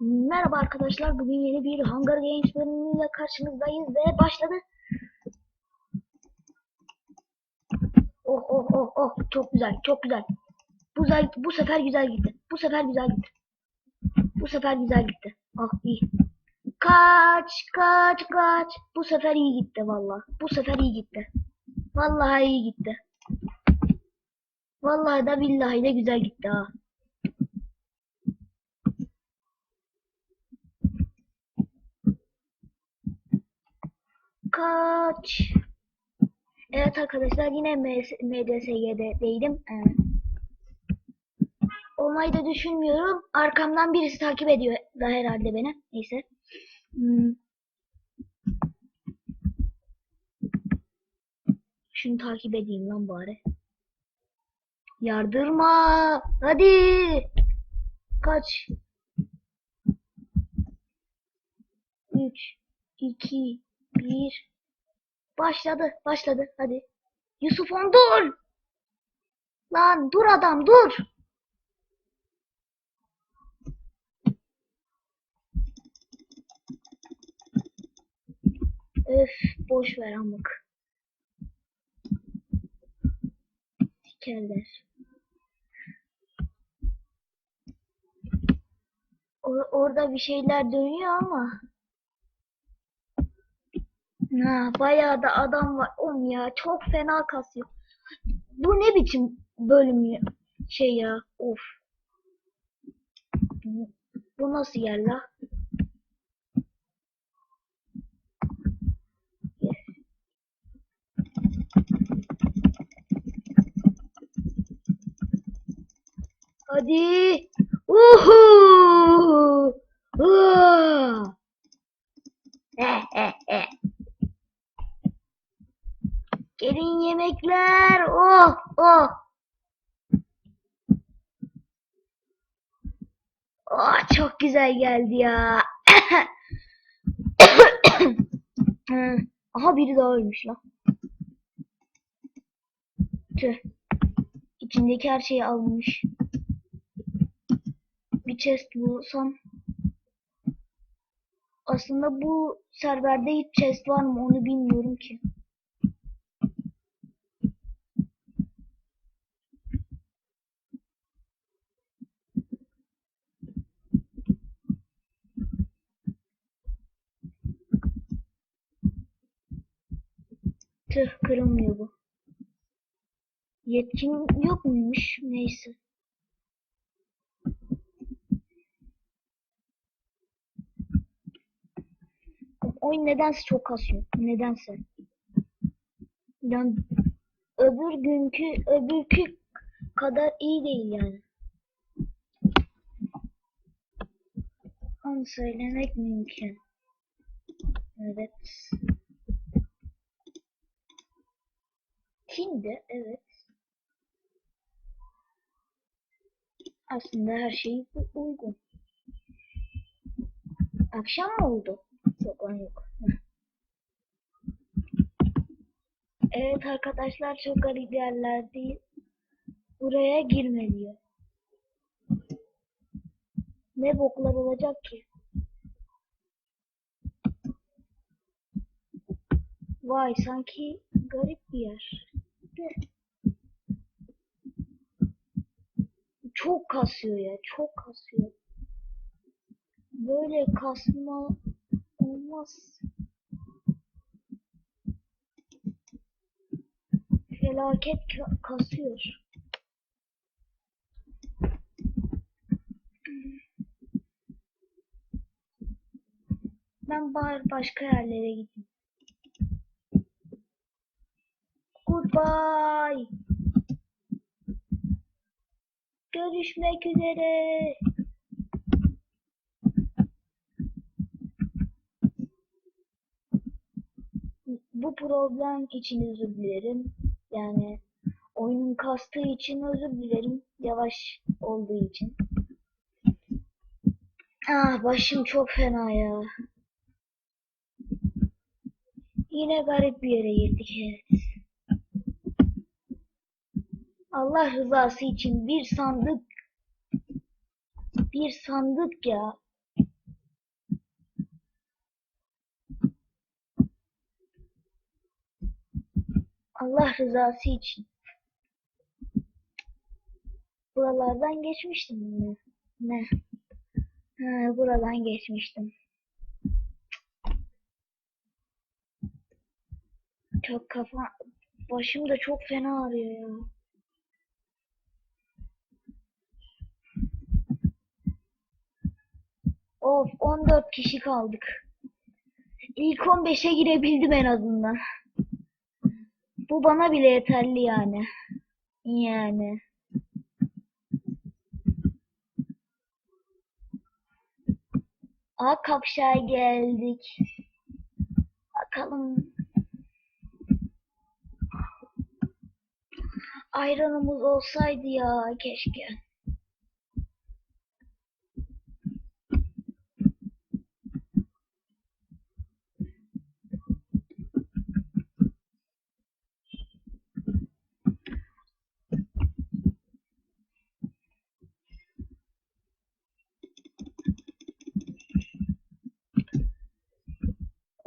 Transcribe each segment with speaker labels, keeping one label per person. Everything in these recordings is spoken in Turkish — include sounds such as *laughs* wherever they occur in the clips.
Speaker 1: Merhaba arkadaşlar. Bugün yeni bir Hunger Games bölümüyle karşınızdayız ve başladı. Oh oh oh oh çok güzel çok güzel. Bu, bu sefer güzel gitti. Bu sefer güzel gitti. Bu sefer güzel gitti. Ah iyi. Kaç kaç kaç. Bu sefer iyi gitti valla. Bu sefer iyi gitti. Vallahi iyi gitti. Vallahi da billahi de güzel gitti ha. Kaç. Evet arkadaşlar yine MDSG'de değilim. Ee, olmayı da düşünmüyorum. Arkamdan birisi takip ediyor da herhalde beni. Neyse. Hmm. Şunu takip edeyim lan bari. Yardırma. Hadi. Kaç. 3 2 bir. Başladı. Başladı. Hadi. Yusuf'un dur. Lan dur adam dur. Öf boş ver amık. Sikerler. Or orada bir şeyler dönüyor ama. Ha, bayağı da adam var. Oğlum ya çok fena kasıyor. Bu ne biçim bölüm ya? Şey ya. Of. Bu, nasıl yer la? Hadi. Uhu. Uh. Eh, eh, Gelin yemekler. Oh oh. Oh çok güzel geldi ya. *coughs* Aha biri daha ölmüş lan. Tüh. İçindeki her şeyi almış. Bir chest bulsam. Aslında bu serverde hiç chest var mı onu bilmiyorum ki. Tüh kırılmıyor bu. Yetkim yok muymuş? Neyse. Oyun nedense çok kasıyor. Nedense. Yani öbür günkü öbürkü kadar iyi değil yani. Onu söylemek mümkün. Evet. Çin'de evet. Aslında her şey uygun. Akşam mı oldu? Yok lan *laughs* yok. Evet arkadaşlar çok garip yerlerdeyiz. Buraya girme. Ne boklar olacak ki? Vay sanki garip bir yer. De. Çok kasıyor ya, çok kasıyor. Böyle kasma olmaz. Felaket kasıyor. Ben bari başka yerlere gideyim. Goodbye. Görüşmek üzere. Bu problem için özür dilerim. Yani oyunun kastığı için özür dilerim. Yavaş olduğu için. Ah başım çok fena ya. Yine garip bir yere girdik evet. Allah rızası için bir sandık bir sandık ya. Allah rızası için. Buralardan geçmiştim mi? Ne? Ha, buradan geçmiştim. Çok kafa... Başım da çok fena ağrıyor ya. Of 14 kişi kaldık. İlk 15'e girebildim en azından. Bu bana bile yeterli yani. Yani. A kapşağa geldik. Bakalım. Ayranımız olsaydı ya keşke.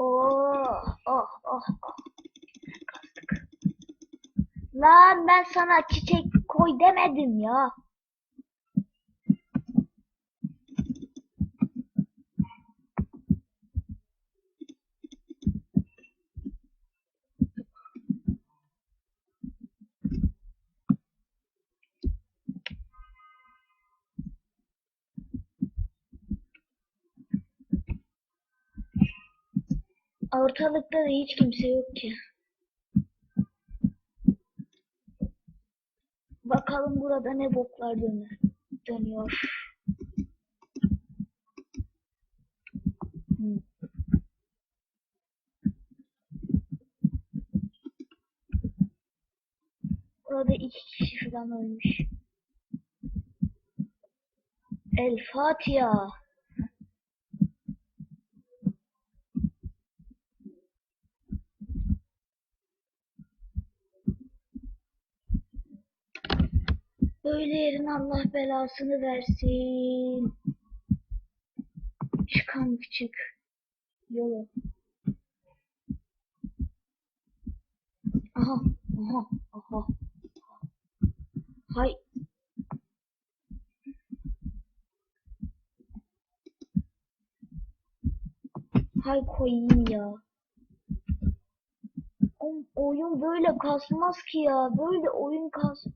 Speaker 1: Oh, oh, oh, oh. Kastık. Lan ben sana çiçek koy demedim ya. Ortalıkta da hiç kimse yok ki. Bakalım burada ne boklar dönüyor. Hmm. Burada iki kişi falan ölmüş. El Fatiha. Böyle yerin Allah belasını versin. Çıkan çık. Yolu. Aha, aha, aha. Hay. Hay koyayım ya. Oyun böyle kasmaz ki ya. Böyle oyun kas.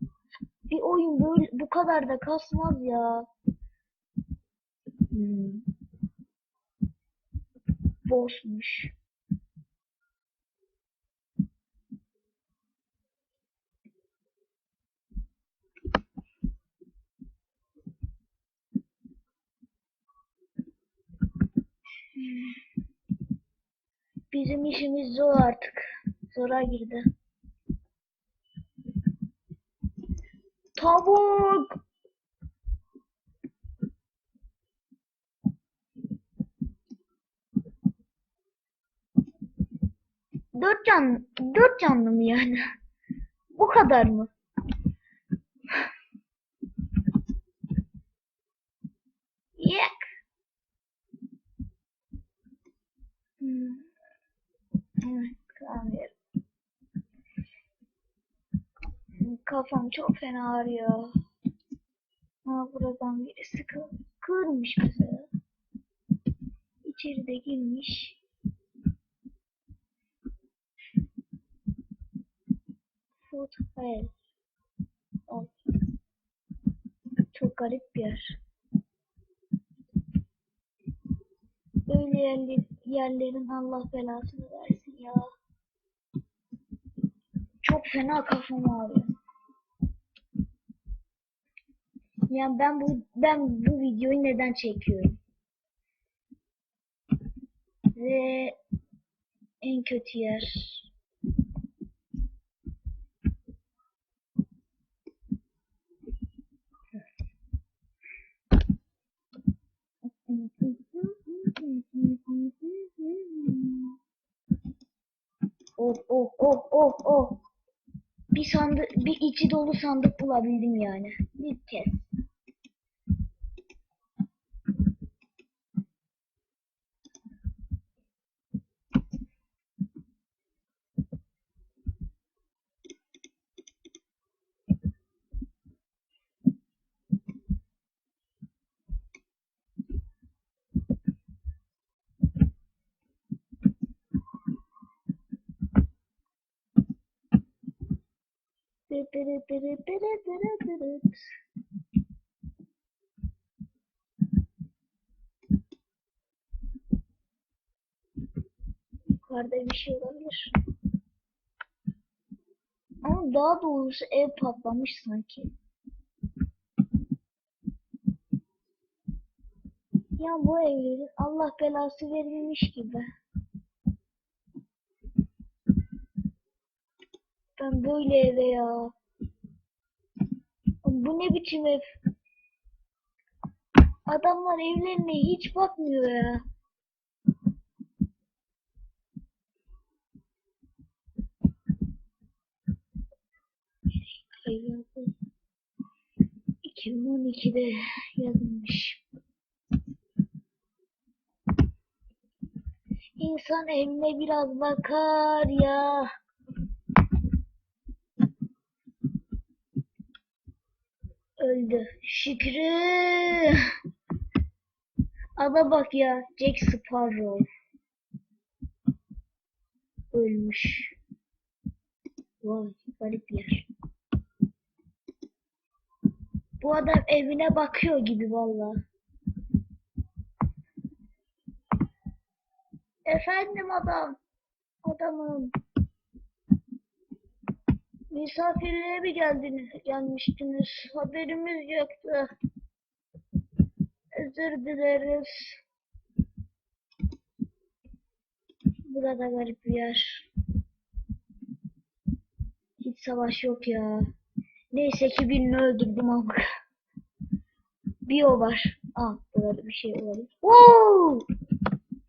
Speaker 1: Bir oyun böyle bu kadar da kasmaz ya. Hmm. Boşmuş. Bizim işimiz zor artık. Zora girdi. Tavuk. Dört can, dört canlı mı yani? *laughs* Bu kadar mı? Yak. Hmm. Evet, kamera. Kafam çok fena ağrıyor. Ha buradan birisi kır, kırmış mesela. İçeri de girmiş. Food hell. Of. Çok garip bir yer. Böyle yerler, yerlerin Allah belasını versin ya. Çok fena kafam ağrıyor. Yani ben bu ben bu videoyu neden çekiyorum? Ve en kötü yer. Oh oh oh oh oh. Bir sandık, bir içi dolu sandık bulabildim yani. Bir kez. Yukarıda bir şey olabilir. Ama daha doğrusu ev patlamış sanki. Ya bu evlerin Allah belası verilmiş gibi. Ben böyle eve ya. Bu ne biçim ev? Adamlar evlerine hiç bakmıyor ya. Hayatı 2012'de yazılmış. İnsan evine biraz bakar ya. Öldü. Şükrü. Ada bak ya. Jack Sparrow. Ölmüş. Vay garip yer. Bu adam evine bakıyor gibi valla. Efendim adam. Adamım. Misafirliğe mi geldiniz, gelmiştiniz? Haberimiz yoktu. Özür dileriz. Burada garip bir yer. Hiç savaş yok ya. Neyse ki birini öldürdüm ama. Bir o var. Ah burada bir şey olabilir. Wow!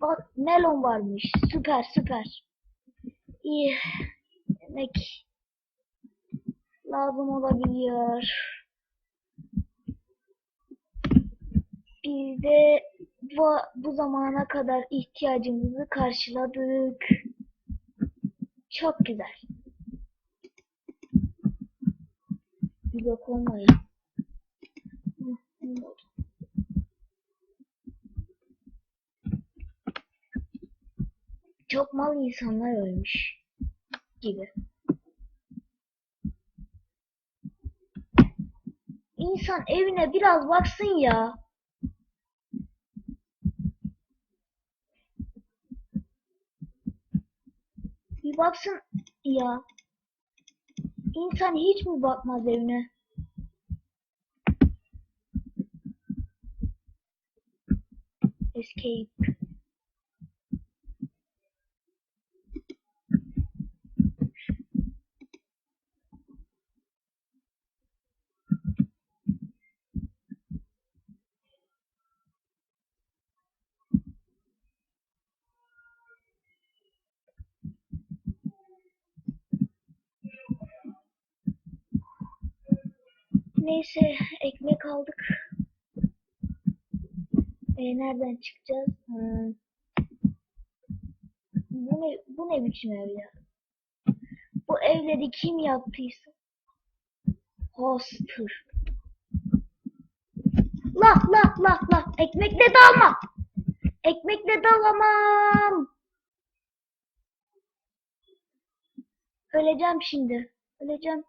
Speaker 1: Bak Nelon varmış. Süper süper. İyi. Demek lazım olabiliyor. Biz de bu, bu zamana kadar ihtiyacımızı karşıladık. Çok güzel. Bak olmayın. Çok mal insanlar ölmüş gibi. İnsan evine biraz baksın ya. Bir baksın ya. İnsan hiç mi bakmaz evine? Escape. Neyse ekmek aldık. E, nereden çıkacağız? Hmm. Bu ne, bu ne biçim ev ya? Bu evleri kim yaptıysa? Hostır. Lah lah lah lah. Ekmekle dalma. Ekmekle dalamam. Öleceğim şimdi. Öleceğim.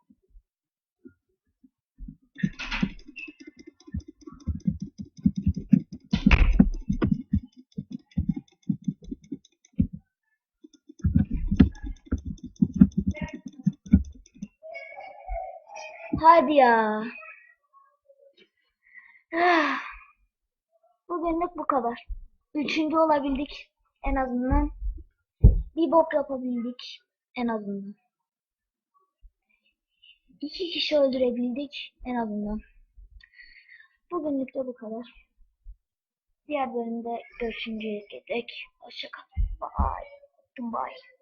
Speaker 1: Hadi ya. Ah. Bugünlük bu kadar. Üçüncü olabildik en azından. Bir bok yapabildik en azından. İki kişi öldürebildik en azından. Bugünlük de bu kadar. Diğer bölümde görüşünceye dek. Hoşçakalın. Bye. Bye.